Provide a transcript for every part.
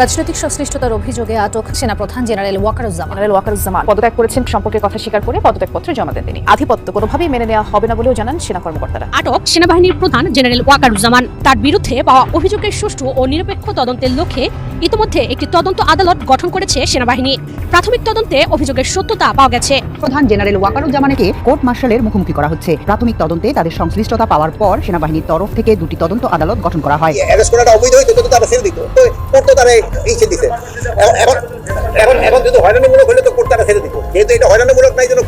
রাজনৈতিক সংশ্লিষ্টতার অভিযোগে আটক সেনাপ্রধান জেনারেল ওয়াকারুজ্জামান। জেনারেল ওয়াকারুজ্জামান। পদত্যাগ করেছেন সম্পর্কের কথা স্বীকার করে পদত্যাগপত্র জমা দেন তিনি। আধিপত্য কোনোভাবেই মেনে নেওয়া হবে না বলেও জানান সেনা কর্মকর্তারা আটক সেনাবাহিনীর প্রধান জেনারেল ওয়াকারুজ্জামান। তার বিরুদ্ধে পাওয়া অভিযোগের সুষ্ঠু ও নিরপেক্ষ তদন্তের লক্ষ্যে ইতিমধ্যে একটি তদন্ত আদালত গঠন করেছে সেনাবাহিনী। প্রাথমিক তদন্তে অভিযোগের সত্যতা পাওয়া গেছে। প্রধান জেনারেল ওয়াকারুজ্জামানকে কোর্ট মার্শালের মুখোমুখি করা হচ্ছে। প্রাথমিক তদন্তে তাদের সংশ্লিষ্টতা পাওয়ার পর সেনাবাহিনীর তরফ থেকে দুটি তদন্ত আদালত গঠন করা হয়। অ্যারেস্ট করাটা অবৈধ হইতো তারা ছেড়ে দিত। তারা দিছে। এখন এখন এখন যদি হয়রানিমূলক হলে তো ছেড়ে দিব। যেহেতু এটা হয়রানিমূলক নাই জন্য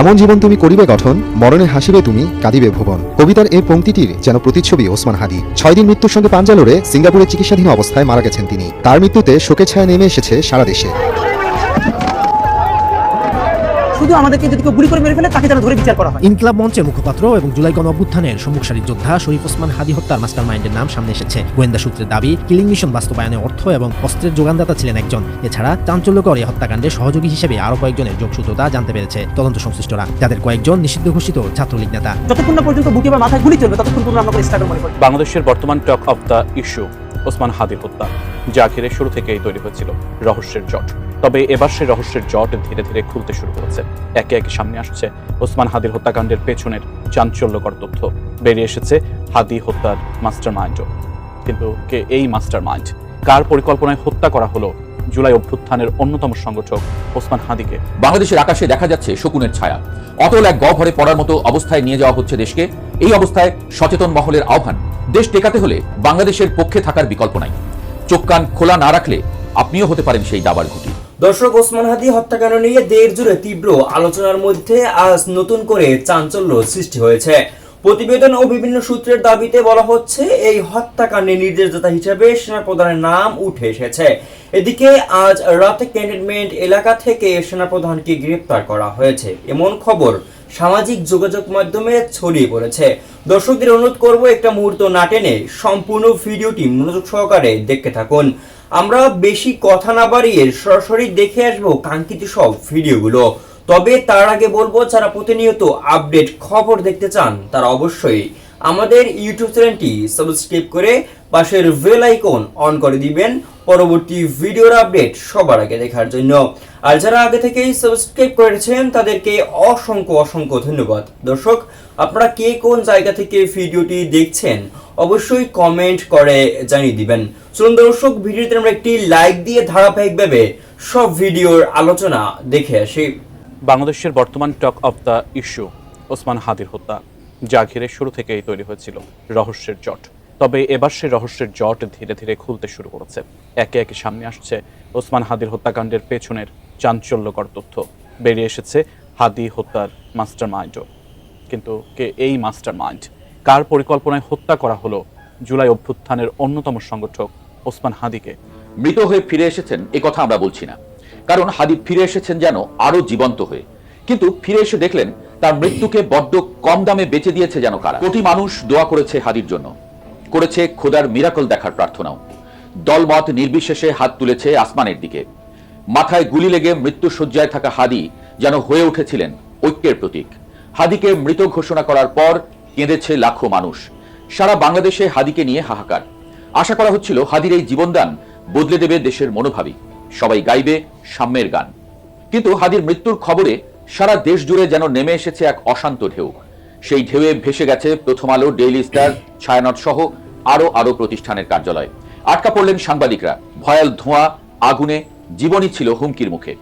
এমন জীবন তুমি করিবে গঠন, মরণে হাসিবে তুমি, কাঁদিবে ভুবন। কবিতার এই পংক্তিটির যেন প্রতিচ্ছবি ওসমান হাদি। ছয় দিন মৃত্যুর সঙ্গে পাঞ্জালোরে সিঙ্গাপুরে চিকিৎসাধীন অবস্থায় মারা গেছেন তিনি। তার মৃত্যুতে শোকের ছায়া নেমে এসেছে সারা দেশে। শুধু আমাদেরকে যদি কেউ গুলি করে মেরে ফেলে তাকে যেন ধরে বিচার করা হয়। ইনকলাব মঞ্চের মুখপাত্র এবং জুলাই গণ অভ্যুত্থানের সম্মুখ সারির যোদ্ধা শরীফ ওসমান হাদি হত্যার মাস্টার মাইন্ডের নাম সামনে এসেছে। গোয়েন্দা সূত্রের দাবি কিলিং মিশন বাস্তবায়নে অর্থ এবং অস্ত্রের যোগানদাতা ছিলেন একজন। এছাড়া চাঞ্চল্যকর এই হত্যাকাণ্ডে সহযোগী হিসেবে আরও কয়েকজনের যোগসূত্রতা জানতে পেরেছে তদন্ত সংশ্লিষ্টরা। যাদের কয়েকজন নিষিদ্ধ ঘোষিত ছাত্রলীগ নেতা। যতক্ষণ না পর্যন্ত বুকে বা মাথায় গুলি চলবে ততক্ষণ পর্যন্ত আমরা স্টার্ট মনে করি বাংলাদেশের বর্তমান talk of the issue Osman হাদির হত্যা। যা ঘিরে শুরু থেকেই তৈরি হয়েছিল রহস্যের জট। তবে এবার সেই রহস্যের জট ধীরে ধীরে খুলতে শুরু করেছে। একে একে সামনে আসছে ওসমান হাদির হত্যাকাণ্ডের পেছনের চাঞ্চল্যকর তথ্য। বেরিয়ে এসেছে হাদি হত্যার মাস্টার মাইন্ডও কিন্তু কে এই মাস্টার মাইন্ড কার পরিকল্পনায় হত্যা করা হলো? জুলাই অভ্যুত্থানের অন্যতম সংগঠক ওসমান হাদিকে। বাংলাদেশের আকাশে দেখা যাচ্ছে শকুনের ছায়া। অতল এক গহ্বরে পড়ার মতো অবস্থায় নিয়ে যাওয়া হচ্ছে দেশকে। এই অবস্থায় সচেতন মহলের আহ্বান, দেশ টেকাতে হলে বাংলাদেশের পক্ষে থাকার বিকল্প নাই। চোখ কান খোলা না রাখলে আপনিও হতে পারেন সেই দাবার ঘুটি। দর্শক, ওসমান হাদি হত্যাকাণ্ড নিয়ে দেশ জুড়ে তীব্র আলোচনার মধ্যে আজ নতুন করে চাঞ্চল্য সৃষ্টি হয়েছে। প্রতিবেদন ও বিভিন্ন সূত্রের দাবিতে বলা হচ্ছে, এই হত্যাকাণ্ডে নির্দেশদাতা হিসেবে সেনাপ্রধানের নাম উঠে এসেছে। এদিকে, আজ রাতে ক্যান্টনমেন্ট এলাকা থেকে সেনাপ্রধানকে গ্রেপ্তার করা হয়েছে। এমন খবর সামাজিক যোগাযোগ মাধ্যমে ছড়িয়ে পড়েছে। দর্শকদের অনুরোধ করব, একটা মুহূর্ত না টেনে সম্পূর্ণ ভিডিওটি মনোযোগ সহকারে দেখতে থাকুন। আমরা বেশি কথা না বাড়িয়ে সরাসরি দেখে আসব কাঙ্ক্ষিত সব ভিডিওগুলো। তবে তার আগে বলব, যারা প্রতিনিয়ত আপডেট খবর দেখতে চান, তারা অবশ্যই আমাদের ইউটিউব চ্যানেলটি সাবস্ক্রাইব করে পাশের বেল আইকন অন করে দিবেন। পরবর্তী ভিডিওর আপডেট সবার আগে দেখার জন্য। আর যারা আগে থেকেই সাবস্ক্রাইব করেছেন, তাদেরকে অসংখ্য অসংখ্য ধন্যবাদ। দর্শক, আপনারা কে কোন জায়গা থেকে ভিডিওটি দেখছেন, অবশ্যই কমেন্ট করে জানিয়ে দিবেন। চলুন দর্শক, ভিডিওতে আমরা একটি লাইক দিয়ে ধারাবাহিকভাবে সব ভিডিওর আলোচনা দেখে আসি। বাংলাদেশের বর্তমান talk of the issue, Osman হাদির হত্যা, যা ঘিরে শুরু থেকেই তৈরি হয়েছিল রহস্যের জট। তবে এবার সেই রহস্যের জট ধীরে ধীরে খুলতে শুরু করেছে। একে একে সামনে আসছে ওসমান হাদির হত্যাকাণ্ডের পেছনের চাঞ্চল্যকর তথ্য। বেরিয়ে এসেছে হাদি হত্যার মাস্টার মাইন্ডও কিন্তু কে এই মাস্টার মাইন্ড কার পরিকল্পনায় হত্যা করা হলো? জুলাই অভ্যুত্থানের অন্যতম সংগঠক ওসমান হাদিকে। মৃত হয়ে ফিরে এসেছেন, এ কথা আমরা বলছি না। কারণ হাদি ফিরে এসেছেন যেন আরও জীবন্ত হয়ে। কিন্তু ফিরে এসে দেখলেন, তার মৃত্যুকে বড্ড কম দামে বেচে দিয়েছে যেন কারা। কোটি মানুষ দোয়া করেছে হাদির জন্য। করেছে খোদার মিরাকল দেখার প্রার্থনাও। দলমত নির্বিশেষে হাত তুলেছে আসমানের দিকে। মাথায় গুলি লেগে মৃত্যু শয্যায় থাকা হাদি যেন হয়ে উঠেছিলেন ঐক্যের প্রতীক। হাদিকে মৃত ঘোষণা করার পর কেঁদেছে লাখো মানুষ। সারা বাংলাদেশে হাদিকে নিয়ে হাহাকার। আশা করা হচ্ছিল হাদির এই জীবনদান বদলে দেবে দেশের মনোভাবী সবাই গাইবে সাম্যের গান। কিন্তু হাদির মৃত্যুর খবরে সারা দেশ জুড়ে যেন নেমে এসেছে এক অশান্ত ঢেউ। সেই ঢেউয়ে ভেসে গেছে প্রথম আলো ডেইলি স্টার ছায়ানট সহ আরও আরও প্রতিষ্ঠানের কার্যালয়। আটকা পড়লেন সাংবাদিকরা। ভয়াল ধোঁয়া, আগুনে জীবনই ছিল হুমকির মুখে।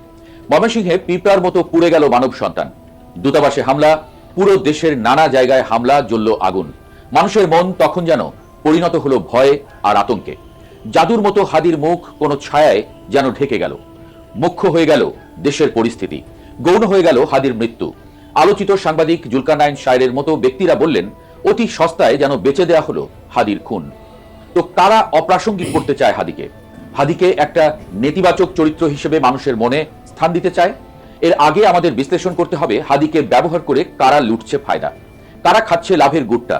ময়মনসিংহে পিঁপড়ার মতো পুড়ে গেল মানব সন্তান। দূতাবাসে হামলা, পুরো দেশের নানা জায়গায় হামলা জ্বলল আগুন। মানুষের মন তখন যেন পরিণত হলো ভয়ে আর আতঙ্কে। জাদুর মতো হাদির মুখ কোনো ছায়ায় যেন ঢেকে গেল। মুখ্য হয়ে গেল দেশের পরিস্থিতি। গৌণ হয়ে গেল হাদির মৃত্যু। আলোচিত সাংবাদিক জুলকানাইন শায়ের মতো ব্যক্তিরা বললেন, অতি সস্তায় যেন বেচে দেয়া হলো হাদির খুন। তো কারা অপ্রাসঙ্গিক করতে চায় হাদিকে? হাদিকে একটা নেতিবাচক চরিত্র হিসেবে মানুষের মনে স্থান দিতে চায়? এর আগে আমাদের বিশ্লেষণ করতে হবে হাদিকে ব্যবহার করে কারা লুটছে ফায়দা। কারা খাচ্ছে লাভের গুড়টা?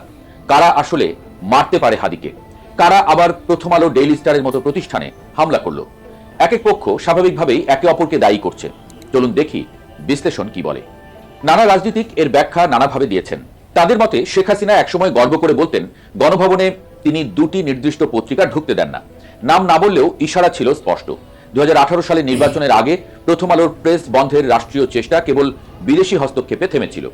কারা আসলে মারতে পারে হাদিকে? কারা আবার প্রথম আলো ডেইলি স্টারের মতো প্রতিষ্ঠানে হামলা করল? এক এক পক্ষ স্বাভাবিকভাবেই একে অপরকে দায়ী করছে। চলুন দেখি বিশ্লেষণ কি বলে। নানা রাজনীতিক এর ব্যাখ্যা নানাভাবে দিয়েছেন। তাদের মতে শেখ হাসিনা একসময় গর্ব করে বলতেন, গণভবনে তিনি দুটি নির্দিষ্ট পত্রিকা ঢুকতে দেন না। নাম না বললেও ইশারা ছিল স্পষ্ট। দু সালের নির্বাচনের আগে প্রথম আলোর প্রেস বন্ধের রাষ্ট্রীয় চেষ্টা কেবল বিদেশি হস্তক্ষেপে থেমেছিল।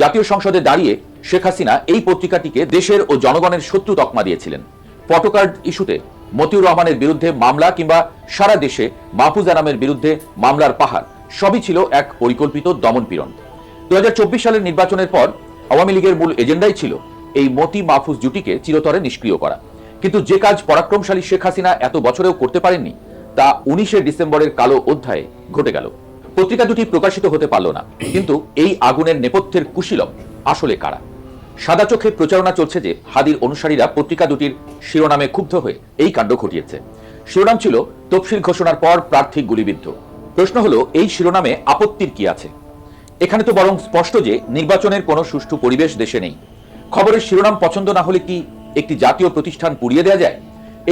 জাতীয় সংসদে দাঁড়িয়ে শেখ হাসিনা এই পত্রিকাটিকে দেশের ও জনগণের শত্রু তকমা দিয়েছিলেন। ফটোকার্ড ইস্যুতে মতিউর রহমানের বিরুদ্ধে মামলা কিংবা সারা দেশে মাহফুজ আনামের বিরুদ্ধে মামলার পাহাড়, সবই ছিল এক পরিকল্পিত দমনপীড়ন। দু সালের নির্বাচনের পর আওয়ামী লীগের মূল এজেন্ডাই ছিল এই মতি মাহফুজ জুটিকে চিরতরে নিষ্ক্রিয় করা। কিন্তু যে কাজ পরাক্রমশালী শেখ হাসিনা এত বছরেও করতে পারেননি, তা উনিশে ডিসেম্বরের কালো অধ্যায়ে ঘটে গেল। পত্রিকা দুটি প্রকাশিত হতে পারল না, কিন্তু এই আগুনের নেপথ্যের কুশীলব আসলে কারা? সাদা চোখে প্রচারণা চলছে যে হাদির অনুসারীরা পত্রিকা দুটির শিরোনামে ক্ষুব্ধ হয়ে এই কাণ্ড ঘটিয়েছে। শিরোনাম ছিল তফসিল ঘোষণার পর প্রার্থী গুলিবিদ্ধ। প্রশ্ন হলো, এই শিরোনামে আপত্তির কি আছে? এখানে তো বরং স্পষ্ট যে নির্বাচনের কোনো সুষ্ঠু পরিবেশ দেশে নেই। খবরের শিরোনাম পছন্দ না হলে কি একটি জাতীয় প্রতিষ্ঠান পুড়িয়ে দেওয়া যায়?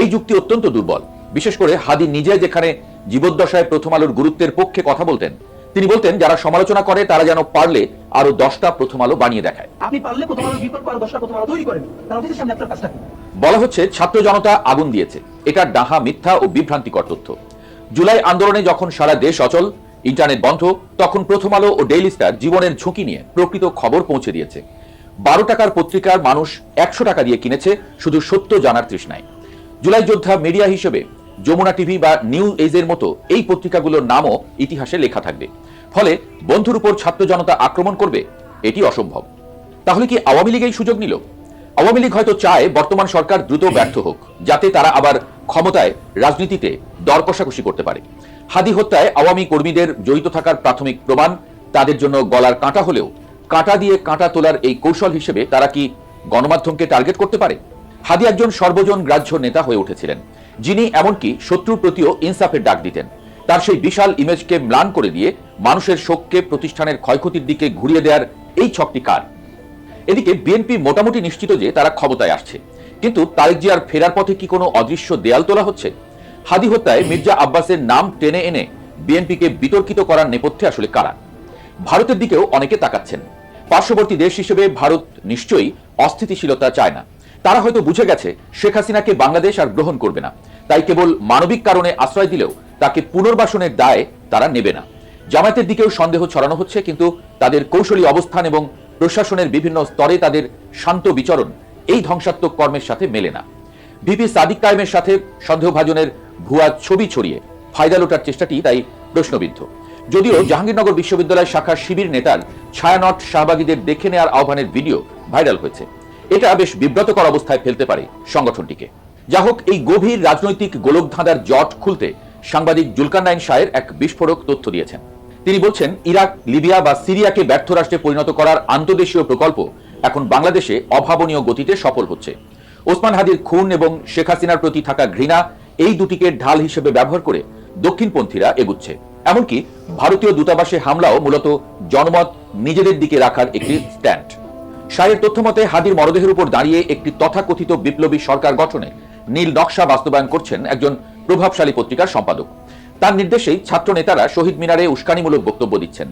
এই যুক্তি অত্যন্ত দুর্বল। বিশেষ করে হাদি নিজে যেখানে জীবদ্দশায় প্রথম আলোর গুরুত্বের পক্ষে কথা বলতেন তিনি বলতেন যারা সমালোচনা করে তারা যেন পারলে আরও দশটা প্রথম আলো বানিয়ে দেখায়। আপনি পারলে প্রথম আলো বিকল্প আর দশটা প্রথম আলো তৈরি করেন। অতীতের সামনে আপনার কাজটা বলা হচ্ছে ছাত্র জনতা আগুন দিয়েছে। এটা ডাহা মিথ্যা ও বিভ্রান্তিকর তথ্য। জুলাই আন্দোলনে যখন সারা দেশ অচল ইন্টারনেট বন্ধ, তখন প্রথম আলো ও ডেইলি স্টার জীবনের ঝুঁকি নিয়ে প্রকৃত খবর পৌঁছে দিয়েছে। বারো টাকার পত্রিকার মানুষ একশো টাকা দিয়ে কিনেছে, শুধু সত্য জানার তৃষ্ণায়। জুলাই যোদ্ধা মিডিয়া হিসেবে যমুনা টিভি বা নিউ এজের মতো এই পত্রিকাগুলোর নামও ইতিহাসে লেখা থাকবে। ফলে বন্ধুর উপর ছাত্র জনতা আক্রমণ করবে, এটি অসম্ভব। তাহলে কি আওয়ামী লীগ এই সুযোগ নিল? আওয়ামী লীগ হয়তো চায় বর্তমান সরকার দ্রুত ব্যর্থ হোক, যাতে তারা আবার ক্ষমতায় রাজনীতিতে দর কষাকষি করতে পারে। হাদি হত্যায় আওয়ামী কর্মীদের জড়িত থাকার প্রাথমিক প্রমাণ, তাদের জন্য গলার কাঁটা হলেও কাঁটা দিয়ে কাঁটা তোলার এই কৌশল হিসেবে তারা কি গণমাধ্যমকে টার্গেট করতে পারে? হাদি একজন সর্বজন গ্রাহ্য নেতা হয়ে উঠেছিলেন, যিনি এমনকি শত্রুর প্রতিও ইনসাফের ডাক দিতেন। তার সেই বিশাল ইমেজকে ম্লান করে দিয়ে মানুষের শোককে প্রতিষ্ঠানের ক্ষয়ক্ষতির দিকে ঘুরিয়ে দেওয়ার এই ছকটি কার? এদিকে বিএনপি মোটামুটি নিশ্চিত যে তারা ক্ষমতায় আসছে। কিন্তু তারেক জিয়ার ফেরার পথে কি কোনো অদৃশ্য দেয়াল তোলা হচ্ছে? হাদি হত্যায় মির্জা আব্বাসের নাম টেনে এনে বিএনপিকে বিতর্কিত করার নেপথ্যে আসলে কারা? ভারতের দিকেও অনেকে তাকাচ্ছেন। পার্শ্ববর্তী দেশ হিসেবে ভারত নিশ্চয়ই অস্থিতিশীলতা চায় না। তারা হয়তো বুঝে গেছে শেখ হাসিনাকে বাংলাদেশ আর গ্রহণ করবে না। তাই কেবল মানবিক কারণে আশ্রয় দিলেও তাকে পুনর্বাসনের দায় তারা নেবে না। জামায়াতের দিকেও সন্দেহ ছড়ানো হচ্ছে, কিন্তু তাদের কৌশলী অবস্থান এবং প্রশাসনের বিভিন্ন স্তরে তাদের শান্ত বিচরণ এই ধ্বংসাত্মক কর্মের সাথে মেলে না। ভিপি সাদিক কায়েমের সাথে সন্দেহভাজনের ভুয়া ছবি ছড়িয়ে ফায়দা লোটার চেষ্টাটি তাই প্রশ্নবিদ্ধ। যদিও জাহাঙ্গীরনগর বিশ্ববিদ্যালয় শাখার শিবির নেতার ছায়ানট শাহবাগীদের দেখে নেওয়ার আহ্বানের ভিডিও ভাইরাল হয়েছে। এটা বেশ বিব্রতকর অবস্থায় ফেলতে পারে সংগঠনটিকে। যা হোক, এই গভীর রাজনৈতিক গোলকধাঁধার জট খুলতে সাংবাদিক জুলকার নাইন শাহের এক বিস্ফোরক তথ্য দিয়েছেন। তিনি বলছেন, ইরাক, লিবিয়া বা সিরিয়াকে ব্যর্থ রাষ্ট্রে পরিণত করার আন্তদেশীয় প্রকল্প এখন বাংলাদেশে অভাবনীয় গতিতে সফল হচ্ছে। ওসমান হাদির খুন এবং শেখ হাসিনার প্রতি থাকা ঘৃণা এই দুটিকে ঢাল হিসেবে ব্যবহার করে দক্ষিণপন্থীরা এগুচ্ছে। এমনকি ভারতীয় দূতাবাসে হামলাও মূলত জনমত নিজেদের দিকে রাখার একটি স্ট্যান্ড। শাহের তথ্য মতে, হাদির মরদেহের উপর দাঁড়িয়ে একটি তথাকথিত বিপ্লবী সরকার গঠনে নীল নকশা বাস্তবায়ন করছেন একজন প্রভাবশালী পত্রিকার সম্পাদক। তার নির্দেশেই ছাত্র নেতারা শহীদ মিনারে উস্কানিমূলক বক্তব্য দিচ্ছেন।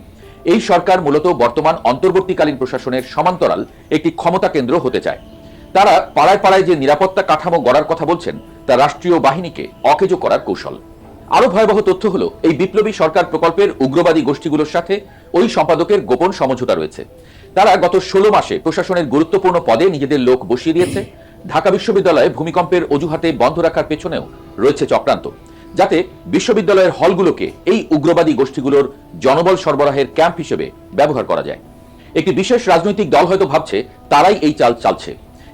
এই সরকার মূলত বর্তমান অন্তর্বর্তীকালীন প্রশাসনের সমান্তরাল একটি ক্ষমতা কেন্দ্র হতে চায়। তারা পাড়ায় পাড়ায় যে নিরাপত্তা কাঠামো গড়ার কথা বলছেন, তা রাষ্ট্রীয় বাহিনীকে অকেজো করার কৌশল। আরও ভয়াবহ তথ্য হলো, এই বিপ্লবী সরকার প্রকল্পের উগ্রবাদী গোষ্ঠীগুলোর সাথে ওই সম্পাদকের গোপন সমঝোতা রয়েছে। তারা গত ষোলো মাসে প্রশাসনের গুরুত্বপূর্ণ পদে নিজেদের লোক বসিয়ে দিয়েছে। ঢাকা বিশ্ববিদ্যালয়ে ভূমিকম্পের অজুহাতে বন্ধ রাখার পেছনেও রয়েছে চক্রান্ত, যাতে বিশ্ববিদ্যালয়ের হলগুলোকে এই উগ্রবাদী গোষ্ঠীগুলোর জনবল সরবরাহের ক্যাম্প হিসেবে ব্যবহার করা যায়। একটি বিশেষ রাজনৈতিক দল হয়তো ভাবছে, তারাই এই চাল চালছে।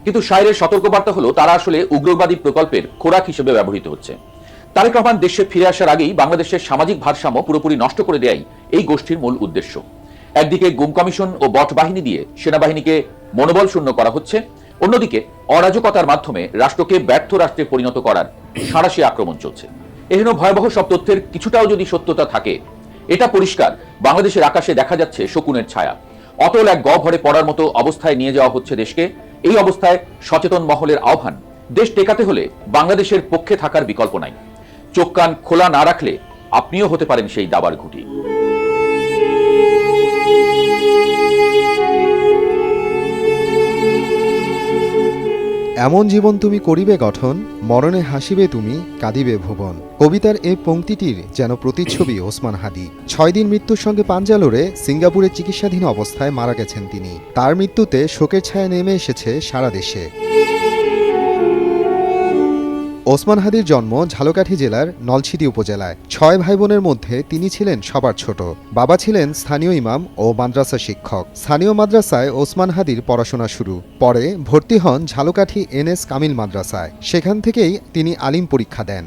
কিন্তু শায়ের সতর্কবার্তা হলো, তারা আসলে উগ্রবাদী প্রকল্পের খোরাক হিসেবে ব্যবহৃত হচ্ছে। তারেক রহমান দেশে ফিরে আসার আগেই বাংলাদেশের সামাজিক ভারসাম্য পুরোপুরি নষ্ট করে দেয়াই এই গোষ্ঠীর মূল উদ্দেশ্য। একদিকে গুম কমিশন ও বট বাহিনী দিয়ে সেনাবাহিনীকে মনোবল শূন্য করা হচ্ছে, অন্যদিকে অরাজকতার মাধ্যমে রাষ্ট্রকে ব্যর্থ রাষ্ট্রে পরিণত করার সাঁড়াশি আক্রমণ চলছে। এহেন ভয়াবহ সব তথ্যের কিছুটাও যদি সত্যতা থাকে, এটা পরিষ্কার, বাংলাদেশের আকাশে দেখা যাচ্ছে শকুনের ছায়া। অতল এক গহ্বরে পড়ার মতো অবস্থায় নিয়ে যাওয়া হচ্ছে দেশকে এই অবস্থায় সচেতন মহলের আহ্বান, দেশ টেকাতে হলে বাংলাদেশের পক্ষে থাকার বিকল্প নাই। চোখ কান খোলা না রাখলে আপনিও হতে পারেন সেই দাবার ঘুটি। এমন জীবন তুমি করিবে গঠন, মরণে হাসিবে তুমি, কাঁদিবে ভুবন। কবিতার এই পংক্তিটির যেন প্রতিচ্ছবি ওসমান হাদি। ছয় দিন মৃত্যুর সঙ্গে পাঞ্জালোরে সিঙ্গাপুরে চিকিৎসাধীন অবস্থায় মারা গেছেন তিনি। তার মৃত্যুতে শোকের ছায়া নেমে এসেছে সারা দেশে। ওসমান হাদির জন্ম ঝালকাঠি জেলার নলছিটি উপজেলায়। ছয় ভাই বোনের মধ্যে তিনি ছিলেন সবার ছোট। বাবা ছিলেন স্থানীয় ইমাম ও মাদ্রাসা শিক্ষক। স্থানীয় মাদ্রাসায় ওসমান হাদির পড়াশোনা শুরু। পরে ভর্তি হন ঝালকাঠি এন এস কামিল মাদ্রাসায়। সেখান থেকেই তিনি আলিম পরীক্ষা দেন।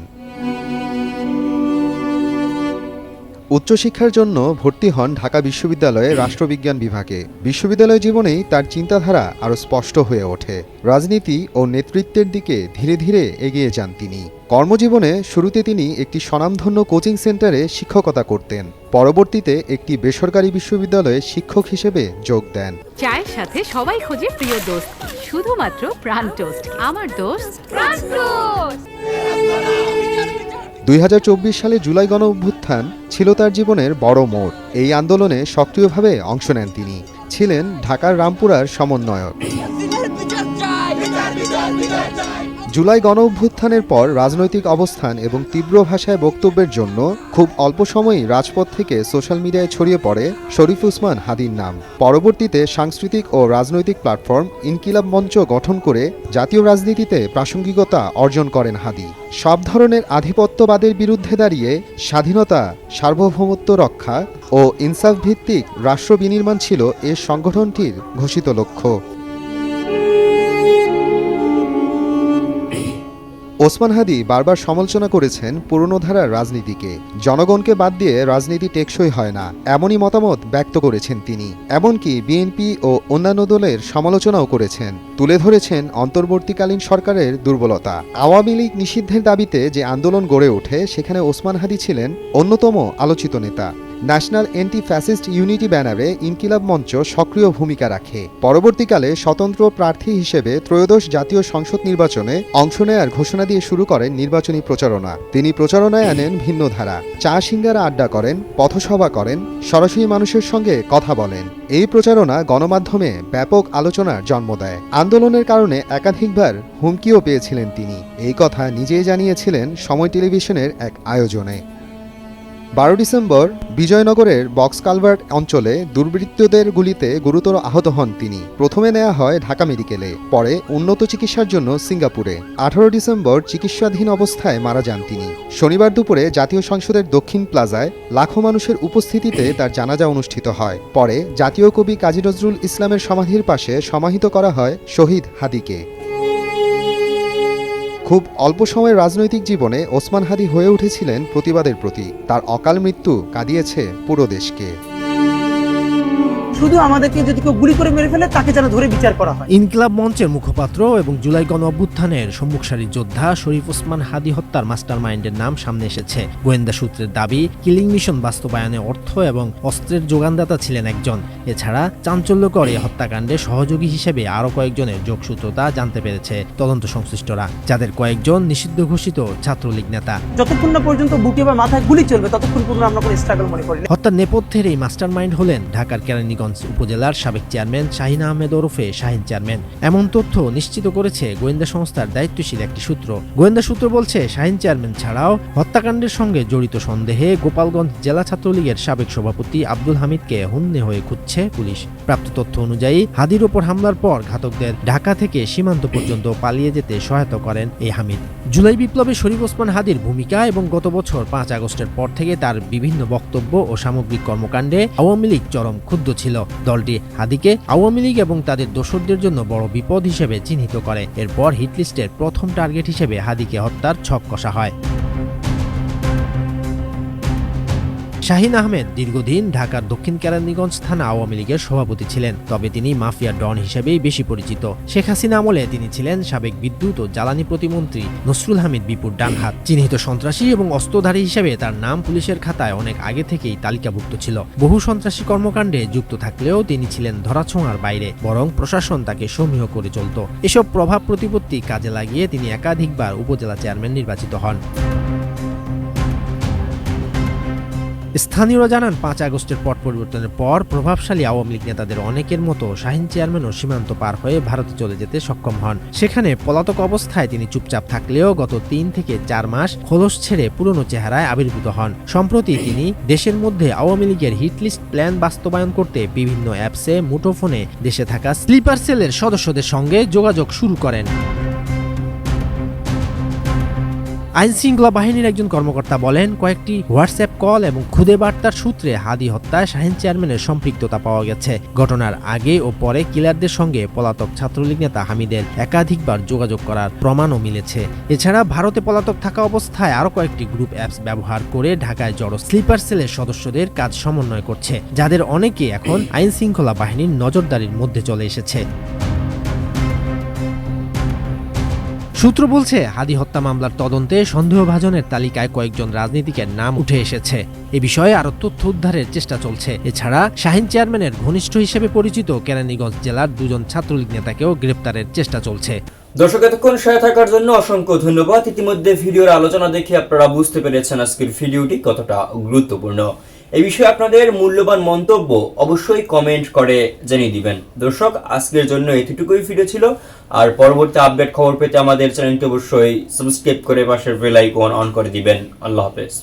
উচ্চশিক্ষার জন্য ভর্তি হন ঢাকা বিশ্ববিদ্যালয়ে রাষ্ট্রবিজ্ঞান বিভাগে। বিশ্ববিদ্যালয় জীবনেই তার চিন্তাধারা আরও স্পষ্ট হয়ে ওঠে। রাজনীতি ও নেতৃত্বের দিকে ধীরে ধীরে এগিয়ে যান তিনি। কর্মজীবনে শুরুতে তিনি একটি স্বনামধন্য কোচিং সেন্টারে শিক্ষকতা করতেন। পরবর্তীতে একটি বেসরকারি বিশ্ববিদ্যালয়ে শিক্ষক হিসেবে যোগ দেন। চায়ের সাথে সবাই খোঁজে প্রিয় দোস্ত। শুধুমাত্র প্রাণ টোস্ট। আমার দোস্ত প্রাণ টোস্ট। দুই হাজার চব্বিশ সালে জুলাই গণ অভ্যুত্থান ছিল তার জীবনের বড় মোড় এই আন্দোলনে সক্রিয়ভাবে অংশ নেন তিনি ছিলেন ঢাকার রামপুরার সমন্বয়ক জুলাই গণ অভ্যুত্থানের পর রাজনৈতিক অবস্থান এবং তীব্র ভাষায় বক্তব্যের জন্য খুব অল্প সময়ই রাজপথ থেকে সোশ্যাল মিডিয়ায় ছড়িয়ে পড়ে শরীফ উসমান হাদির নাম। পরবর্তীতে সাংস্কৃতিক ও রাজনৈতিক প্ল্যাটফর্ম ইনকিলাব মঞ্চ গঠন করে জাতীয় রাজনীতিতে প্রাসঙ্গিকতা অর্জন করেন হাদি। সব ধরনের আধিপত্যবাদের বিরুদ্ধে দাঁড়িয়ে স্বাধীনতা, সার্বভৌমত্ব রক্ষা ও ইনসাফ ভিত্তিক রাষ্ট্র বিনির্মাণ ছিল এ সংগঠনটির ঘোষিত লক্ষ্য। ওসমান হাদি বারবার সমালোচনা করেছেন পুরনো ধারার রাজনীতিকে। জনগণকে বাদ দিয়ে রাজনীতি টেকসই হয় না, এমনই মতামত ব্যক্ত করেছেন তিনি। এমনকি বিএনপি ও অন্যান্য দলের সমালোচনাও করেছেন। তুলে ধরেছেন অন্তর্বর্তীকালীন সরকারের দুর্বলতা। আওয়ামী লীগ নিষিদ্ধের দাবিতে যে আন্দোলন গড়ে ওঠে, সেখানে ওসমান হাদি ছিলেন অন্যতম আলোচিত নেতা। ন্যাশনাল অ্যান্টি ফ্যাসিস্ট ইউনিটি ব্যানারে ইনকিলাব মঞ্চ সক্রিয় ভূমিকা রাখে। পরবর্তীকালে স্বতন্ত্র প্রার্থী হিসেবে ত্রয়োদশ জাতীয় সংসদ নির্বাচনে অংশ নেয়ার ঘোষণা দিয়ে শুরু করেন নির্বাচনী প্রচারণা। তিনি প্রচারণায় আনেন ভিন্ন ধারা। চা সিঙ্গারা আড্ডা করেন, পথসভা করেন, সরাসরি মানুষের সঙ্গে কথা বলেন। এই প্রচারণা গণমাধ্যমে ব্যাপক আলোচনার জন্ম দেয়। আন্দোলনের কারণে একাধিকবার হুমকিও পেয়েছিলেন তিনি। এই কথা নিজেই জানিয়েছিলেন সময় টেলিভিশনের এক আয়োজনে। বারো ডিসেম্বর বিজয়নগরের বক্স কালভার্ট অঞ্চলে দুর্বৃত্তদের গুলিতে গুরুতর আহত হন তিনি। প্রথমে নেওয়া হয় ঢাকা মেডিকেলে, পরে উন্নত চিকিৎসার জন্য সিঙ্গাপুরে। আঠারো ডিসেম্বর চিকিৎসাধীন অবস্থায় মারা যান তিনি। শনিবার দুপুরে জাতীয় সংসদের দক্ষিণ প্লাজায় লাখো মানুষের উপস্থিতিতে তার জানাজা অনুষ্ঠিত হয়। পরে জাতীয় কবি কাজী নজরুল ইসলামের সমাধির পাশে সমাহিত করা হয় শহীদ হাদিকে। খুব অল্প সময়ের রাজনৈতিক জীবনে ওসমান হাদি হয়ে উঠেছিলেন প্রতিবাদের প্রতি তার অকাল মৃত্যু কাঁদিয়েছে পুরো দেশকে। শুধু আমাদেরকে যদি কেউ গুলি করে মেরে ফেলে তাকে যেন ধরে বিচার করা হয়। ইনকিলাব মঞ্চের মুখপাত্র এবং জুলাই গণ অভ্যুত্থানের সম্মুখ সারির যোদ্ধা শরীফ ওসমান হাদি হত্যার মাস্টার মাইন্ডের নাম সামনে এসেছে। গোয়েন্দা সূত্রের দাবি কিলিং মিশন বাস্তবায়নে অর্থ এবং অস্ত্রের যোগানদাতা ছিলেন একজন। এছাড়া চাঞ্চল্যকর এই হত্যাকাণ্ডে সহযোগী হিসেবে আরও কয়েকজনের যোগসূত্রতা জানতে পেরেছে তদন্ত সংশ্লিষ্টরা যাদের কয়েকজন নিষিদ্ধ ঘোষিত ছাত্রলীগ নেতা। যতক্ষণ না পর্যন্ত বুকে বা মাথায় গুলি চলবে ততক্ষণ পর্যন্ত আমরা কোনো স্ট্রাগল মনে করি হত্যার নেপথ্যের এই মাস্টার মাইন্ড হলেন ঢাকার কেরানীগঞ্জ উপজেলার সাবেক চেয়ারম্যান শাহিন আহমেদ ওরফে শাহিন চেয়ারম্যান। এমন তথ্য নিশ্চিত করেছে গোয়েন্দা সংস্থার দায়িত্বশীল একটি সূত্র। গোয়েন্দা সূত্র বলছে, শাহিন চেয়ারম্যান ছাড়াও হত্যাকাণ্ডের সঙ্গে জড়িত সন্দেহে গোপালগঞ্জ জেলা ছাত্রলীগের সাবেক সভাপতি আব্দুল হামিদকে হুন্নে হয়ে খুঁজছে পুলিশ। প্রাপ্ত তথ্য অনুযায়ী, হাদির ওপর হামলার পর ঘাতকদের ঢাকা থেকে সীমান্ত পর্যন্ত পালিয়ে যেতে সহায়তা করেন এই হামিদ। জুলাই বিপ্লবে শরীফ ওসমান হাদির ভূমিকা এবং গত বছর পাঁচ আগস্টের পর থেকে তার বিভিন্ন বক্তব্য ও সামগ্রিক কর্মকাণ্ডে আওয়ামী লীগ চরম ক্ষুব্ধ ছিল। দলটি হাদিকে আওয়ামী লীগ এবং তাদের দোসরদের জন্য বড় বিপদ হিসেবে চিহ্নিত করে। এরপর হিটলিস্টের প্রথম টার্গেট হিসেবে হাদিকে হত্যার ছক কষা হয়। শাহিন আহমেদ দীর্ঘদিন ঢাকার দক্ষিণ কেরানীগঞ্জ থানা আওয়ামী লীগের সভাপতি ছিলেন। তবে তিনি মাফিয়া ডন হিসেবেই বেশি পরিচিত। শেখ হাসিনা আমলে তিনি ছিলেন সাবেক বিদ্যুৎ ও জ্বালানি প্রতিমন্ত্রী নসরুল হামিদ বিপুর ডানহাত। চিহ্নিত সন্ত্রাসী এবং অস্ত্রধারী হিসেবে তার নাম পুলিশের খাতায় অনেক আগে থেকেই তালিকাভুক্ত ছিল। বহু সন্ত্রাসী কর্মকাণ্ডে যুক্ত থাকলেও তিনি ছিলেন ধরাছোঁয়ার বাইরে, বরং প্রশাসন তাকে সমীহ করে চলত। এসব প্রভাব প্রতিপত্তি কাজে লাগিয়ে তিনি একাধিকবার উপজেলা চেয়ারম্যান নির্বাচিত হন। স্থানীয়রা জানান, পাঁচ আগস্টের পট পরিবর্তনের পর প্রভাবশালী আওয়ামী লীগ নেতাদের অনেকের মতো শাহিন চেয়ারম্যানও সীমান্ত পার হয়ে ভারতে চলে যেতে সক্ষম হন। সেখানে পলাতক অবস্থায় তিনি চুপচাপ থাকলেও গত তিন থেকে চার মাস খোলস ছেড়ে পুরনো চেহারায় আবির্ভূত হন। সম্প্রতি তিনি দেশের মধ্যে আওয়ামী লীগের হিটলিস্ট প্ল্যান বাস্তবায়ন করতে বিভিন্ন অ্যাপসে মুঠোফোনে দেশে থাকা স্লিপার সেলের সদস্যদের সঙ্গে যোগাযোগ শুরু করেন। আইন শৃঙ্খলা বাহিনীর একজন কর্মকর্তা বলেন, কয়েকটি হোয়াটসঅ্যাপ কল এবং খুদে বার্তার সূত্রে হাদি হত্যায় শাহিন চেয়ারম্যানের সম্পৃক্ততা পাওয়া গেছে। ঘটনার আগে ও পরে কিলারদের সঙ্গে পলাতক ছাত্রলীগ নেতা হামিদের একাধিকবার যোগাযোগ করার প্রমাণও মিলেছে। এছাড়া ভারতে পলাতক থাকা অবস্থায় আরও কয়েকটি গ্রুপ অ্যাপস ব্যবহার করে ঢাকায় জড়ো স্লিপার সেলের সদস্যদের কাজ সমন্বয় করছে, যাদের অনেকে এখন আইন শৃঙ্খলা বাহিনীর নজরদারির মধ্যে চলে এসেছে। সূত্র বলছে, হাদি হত্যা মামলার তদন্তে সন্দেহভাজনের তালিকায় কয়েকজন রাজনীতিকের নাম উঠে এসেছে। এ বিষয়ে আরও তথ্য উদ্ধারের চেষ্টা চলছে। এছাড়া শাহিন চেয়ারম্যানের ঘনিষ্ঠ হিসেবে পরিচিত কেরানীগঞ্জ জেলার দুজন ছাত্রলীগ নেতাকেও গ্রেপ্তারের চেষ্টা চলছে। দর্শক, এতক্ষণ সাথে থাকার জন্য অসংখ্য ধন্যবাদ। ইতিমধ্যে ভিডিওর আলোচনা দেখে আপনারা বুঝতে পেরেছেন আজকের ভিডিওটি কতটা গুরুত্বপূর্ণ। এই বিষয়ে আপনাদের মূল্যবান মন্তব্য অবশ্যই কমেন্ট করে জানিয়ে দিবেন। দর্শক, আজকের জন্য এতটুকুই। ভিডিও ছিল। আর পরবর্তী আপডেট খবর পেতে আমাদের চ্যানেলটি অবশ্যই সাবস্ক্রাইব করে পাশের বেল আইকন অন করে দিবেন। আল্লাহ হাফেজ।